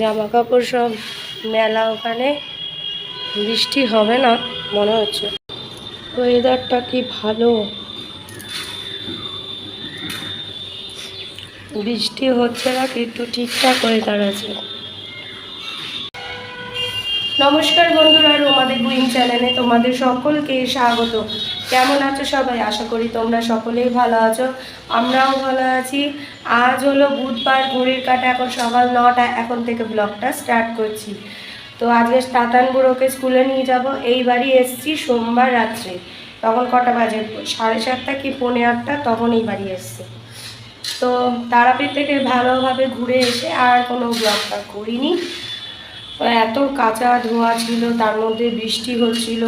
জামা কাপড় সব মেলা ওখানে। বৃষ্টি হবে না, মনে হচ্ছে। ওয়েদারটা কি ভালো? বৃষ্টি হচ্ছে না কিন্তু ঠিকঠাক ওয়েদার আছে নমস্কার বন্ধুরা রোমাদের বুইং চ্যানেলে তোমাদের সকলকে স্বাগত। কেমন আছো সবাই? আশা করি তোমরা সকলেই ভালো আছো, আমরাও ভালো আছি। আজ হলো বুধবার, ঘড়ির কাটা, এখন সকাল নটা, এখন থেকে ব্লগটা স্টার্ট করছি। তো আজকে তাতান বুড়োকে স্কুলে নিয়ে যাব এই বাড়ি এসছি সোমবার রাত্রে। তখন কটা বাজে? সাড়ে সাতটা কি পৌনে আটটা? তখন এই বাড়ি এসছি। তো তারাপীঠ থেকে ভালোভাবে ঘুরে এসে আর কোনো ব্লগটা করিনি। এত কাঁচা ধোয়া ছিল, তার মধ্যে বৃষ্টি হচ্ছিল।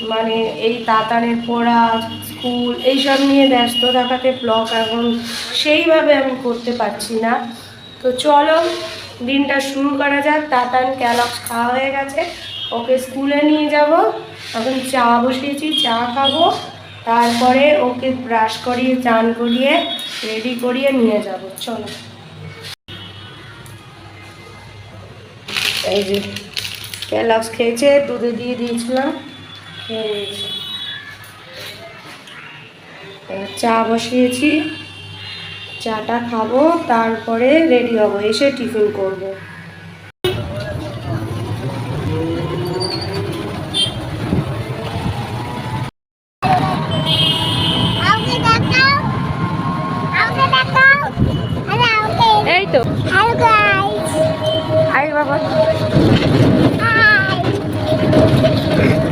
মানে এই তাতানের পড়া, স্কুল, এইসব নিয়ে ব্যস্ত থাকাতে ব্লগ এখন সেইভাবে আমি করতে পারছি না। তো চলো, দিনটা শুরু করা যাক। তাতান ক্যালক্স খাওয়া হয়ে গেছে। ওকে স্কুলে নিয়ে যাব। এখন চা বসিয়েছি, চা খাব। তারপরে ওকে ব্রাশ করিয়ে, চান করিয়ে, রেডি করিয়ে নিয়ে যাব। চলো। এই যে, ক্যালক্স খেয়েছে, দুধে দিয়ে দিয়েছিলাম। এবার চা বসিয়েছি। চাটা খাব তারপরে রেডি হব এসে টিফিন করব। এই তো। বাবা।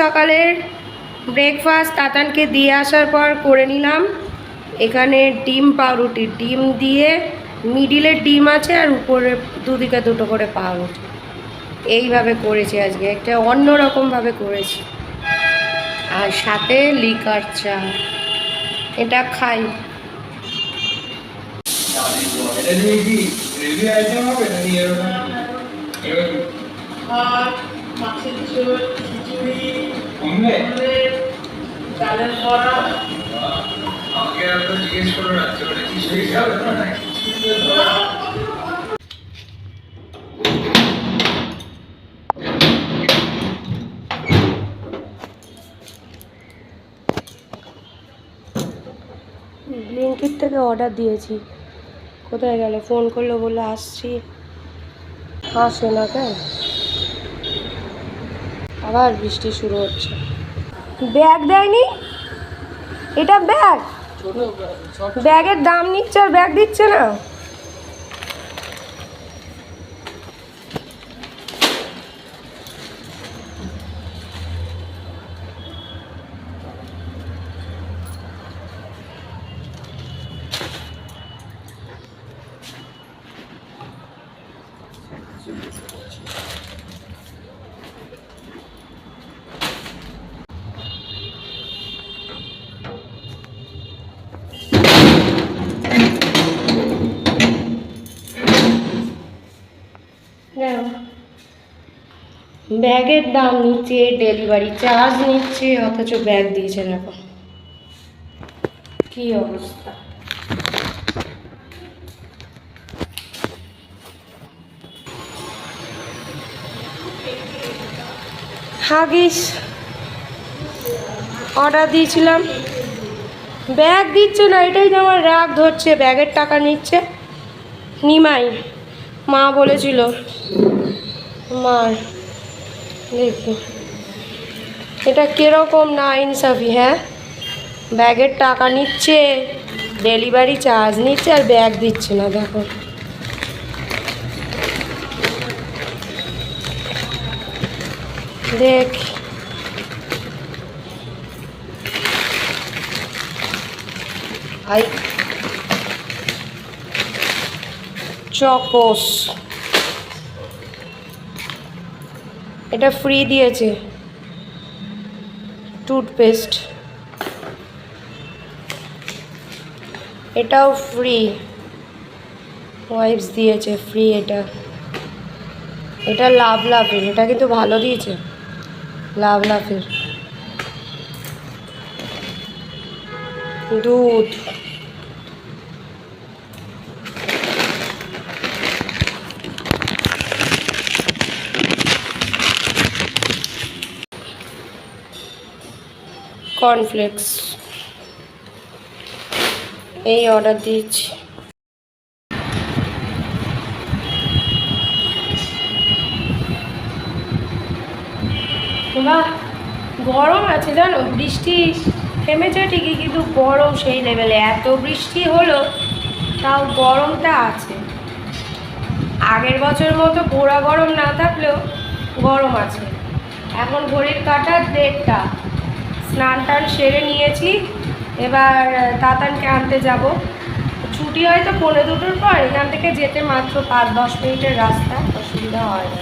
সকালের ব্রেকফাস্ট তাতানকে দিয়ে আসার পর করে নিলাম। এখানে ডিম পাউরুটি, ডিম দিয়ে মিডিলে ডিম আছে আর উপরে দুদিকে দুটো করে পাউরুটি। এইভাবে করেছি আজকে, একটা অন্য রকমভাবে করেছি। আর সাথে লিকার চা, এটা খাই। এরকম ভাত মাছের ঝোল, খিচুড়ি। অমলেট অমলেট ডালের বড়া আমাকে আর তো জিজ্ঞেস করো না তো এটা কি সেই হবে না ব্লিঙ্কিট থেকে অর্ডার দিয়েছি। কোথায় গেল? ফোন করল বলে আসছি। আসে না কেন? আবার বৃষ্টি শুরু হচ্ছে। ব্যাগ দেয়নি? এটা ব্যাগ? ব্যাগের দাম নিচ্ছে আর ব্যাগ দিচ্ছে না? ব্যাগের দাম নিচ্ছে ডেলিভারি চার্জ নিচ্ছে, অথচ ব্যাগ দিয়েছে দেখো কি অবস্থা? হাগিস অর্ডার দিয়েছিলাম। ব্যাগ দিচ্ছে না, এটাই তো আমার রাগ ধরছে, ব্যাগের টাকা নিচ্ছে। নিমাই, মা বলেছিল মার দেখি এটা কীরকম না ইনসাফি হ্যাঁ? ব্যাগের টাকা নিচ্ছে, ডেলিভারি চার্জ নিচ্ছে আর ব্যাগ দিচ্ছে না, দেখো। দেখ। আই চকোস। এটা ফ্রি দিয়েছে। টুথপেস্ট এটাও ফ্রি ওয়াইপস দিয়েছে ফ্রি এটা। এটা লাভ লাভের এটা কিন্তু ভালো দিয়েছে। লাভ লাভের দুধ। কর্নফ্লেক্স এই অর্ডার দিয়েছি। বাহ, গরম আছে জানো? বৃষ্টি থেমেছে ঠিকই, কিন্তু গরম সেই লেভেলে এত বৃষ্টি হলো, তাও গরমটা আছে। আগের বছর মতো পোড়া গরম না থাকলেও গরম আছে। এখন ঘড়ির কাটা দেড়টা। স্নান টান সেরে নিয়েছি। এবার তাতানকে আনতে যাব। ছুটি হয়তো পনেরো দুটোর পর, এখান থেকে যেতে মাত্র পাঁচ, দশ মিনিটের রাস্তা, অসুবিধা হয় না।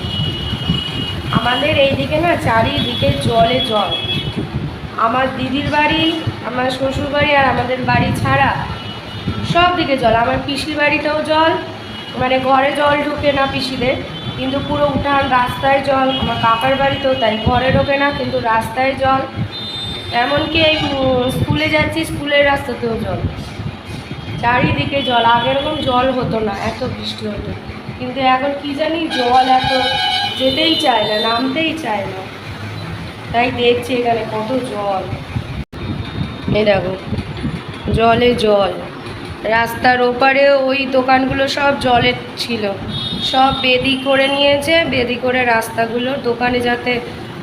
আমাদের এইদিকে না, চারিদিকে জলে জল। আমার দিদির বাড়ি, আমার শ্বশুর বাড়ি আর আমাদের বাড়ি ছাড়া সব দিকে জল। আমার পিসির বাড়িতেও জল মানে ঘরে জল ঢুকে না পিসিদের, কিন্তু পুরো উঠান রাস্তায় জল। আমার কাকার বাড়িতেও তাই, ঘরে ঢোকে না, কিন্তু রাস্তায় জল। এমনকি এই স্কুলে যাচ্ছি, স্কুলের রাস্তাতেও জল। চারিদিকে জল। আগে এরকম জল হতো না, এত বৃষ্টি হতো। কিন্তু এখন কি জানি জল এত যেতেই চায় না, নামতেই চায় না। তাই দেখছি এখানে কত জল। এই দেখো, জলে জল। রাস্তার ওপারে ওই দোকানগুলো সব জলের ছিল। সব বেদি করে নিয়েছে, বেদি করে রাস্তাগুলো, দোকানে যাতে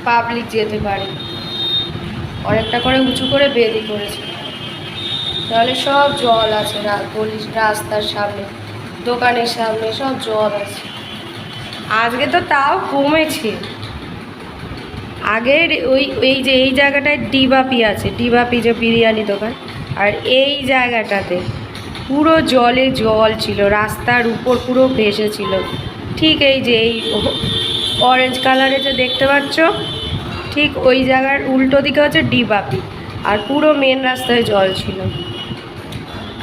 পাবলিক যেতে পারে। অনেকটা করে উঁচু করে বেদি করেছে। তাহলে সব জল আছে গলির রাস্তার সামনে, দোকানের সামনে সব জল আছে। আজকে তো তাও কমেছে। আগের ওই, এই যে, এই জায়গাটায় ডিবাপি আছে, ডিবাপি যে বিরিয়ানি দোকান। আর এই জায়গাটাতে পুরো জলে জল ছিল, রাস্তার উপর পুরো ভেসেছিল ঠিক এই যে, এই অরেঞ্জ কালারে যে দেখতে পাচ্ছ ঠিক ওই জায়গার উল্টো দিকে হচ্ছে ডিবাপি, আর পুরো মেন রাস্তায় জল ছিল।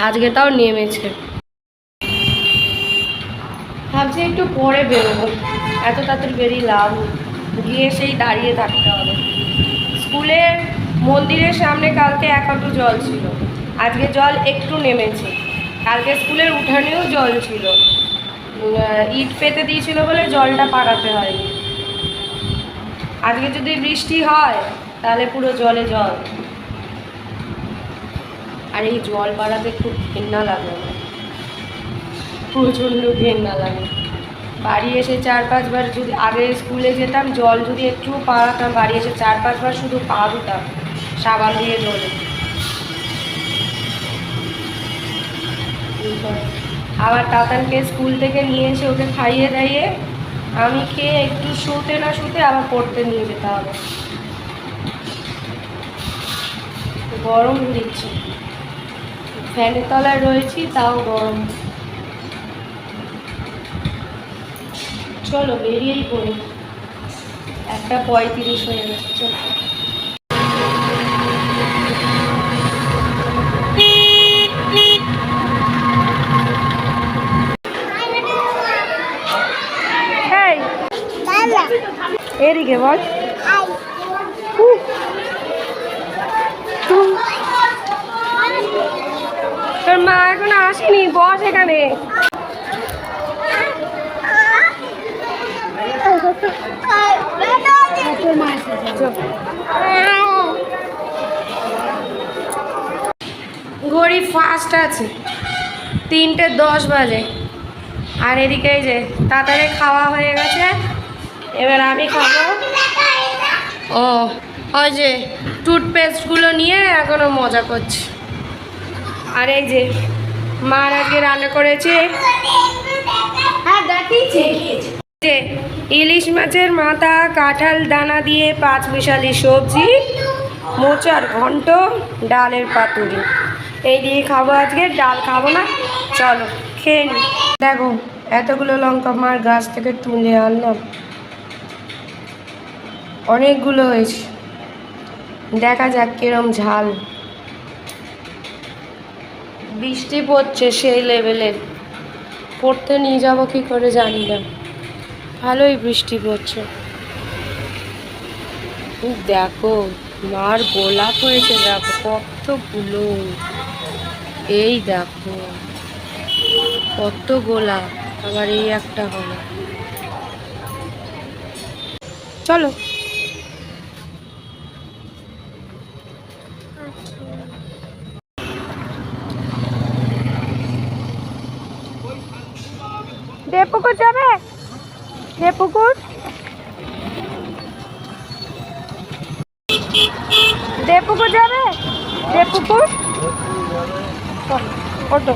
আজকে তাও নেমেছে। ভাবছি একটু পরে বেরোবো। এত তাড়াতাড়ি বেরিয়ে লাভ গিয়ে সেই দাঁড়িয়ে থাকতে হবে। স্কুলের মন্দিরের সামনে কালকে এক হাঁটু জল ছিল। আজকে জল একটু নেমেছে। কালকে স্কুলের উঠানেও জল ছিল। ইট পেতে দিয়েছিল বলে জলটা পাড়াতে হয়নি। আজকে যদি বৃষ্টি হয়, তাহলে পুরো জলে জল। আর এই জল পাড়াতে খুব ঘেন্না লাগে। প্রচণ্ড ঘেন্না লাগে। বাড়ি এসে চার পাঁচবার যদি আগে স্কুলে যেতাম, জল যদি একটু পাড়াতাম বাড়ি এসে চার পাঁচবার শুধু পা ধুতাম, সাবান দিয়ে জলে। আবার তাতানকে স্কুল থেকে নিয়ে এসে ওকে খাইয়ে দাইয়ে আমি খেয়ে একটু শুতে না শুতে আবার পড়তে নিয়ে যেতে হবে। গরম দিচ্ছে। ফ্যানের তলায় রয়েছি, তাও গরম। চলো বেরিয়েই পড়ি। একটা পঁয়ত্রিশ হয়ে গেছে, চলো এই, দাদা এদিকে বল তোর মা এখন আসেনি বস এখানে ঘড়ি ফাস্ট আছে। তিনটে দশ বাজে। আর এদিকে যে, তাড়াতাড়ি খাওয়া হয়ে গেছে। এবার আমি খাব। ও ওই যে টুথপেস্টগুলো নিয়ে এখনও মজা করছি। আর এই যে মার আজকে রান্না করেছে। হ্যাঁ যে ইলিশ মাছের মাথা কাঁঠাল দানা দিয়ে পাঁচ মিশালি সবজি মোচার ঘন্ট ডালের পাতুরি। এই দিয়ে খাব আজকে ডাল খাব না চলো খেয়ে নি। দেখো এতগুলো লঙ্কা মার গাছ থেকে তুলে আনলাম। অনেকগুলো হয়েছে। দেখা যাক কিরম ঝাল। বৃষ্টি পড়ছে সেই লেভেলের পড়তে নিয়ে যাব কি করে জানি না। ভালোই বৃষ্টি পড়ছে। দেখো, মার গোলাপ হয়েছে, দেখো কতগুলো। এই দেখো, কত গোলাপ। আবার এই একটা হলো। চলো দেবপুকুর যাবে দেবপুকুর দেবপুকুর যাবে? চল, ওঠো।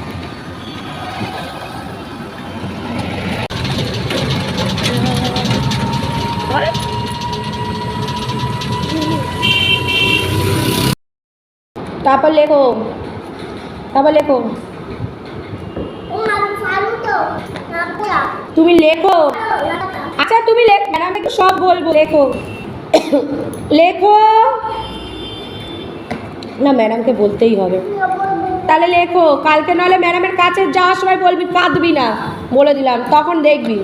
তারপর লেখো। তারপর লেখো। তুমি লেখো। আচ্ছা তুমি লেখ ম্যাডামকে সব বলব? লেখো। লেখো। না, ম্যাডামকে বলতেই হবে। তাহলে লেখো। কালকে নাহলে ম্যাডামের কাছে যাওয়ার সময় বলবি, কাঁদবি না। বলে দিলাম, তখন দেখবি।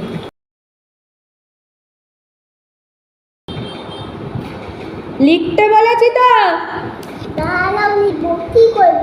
লিখতে বলেছি তো? কি করব?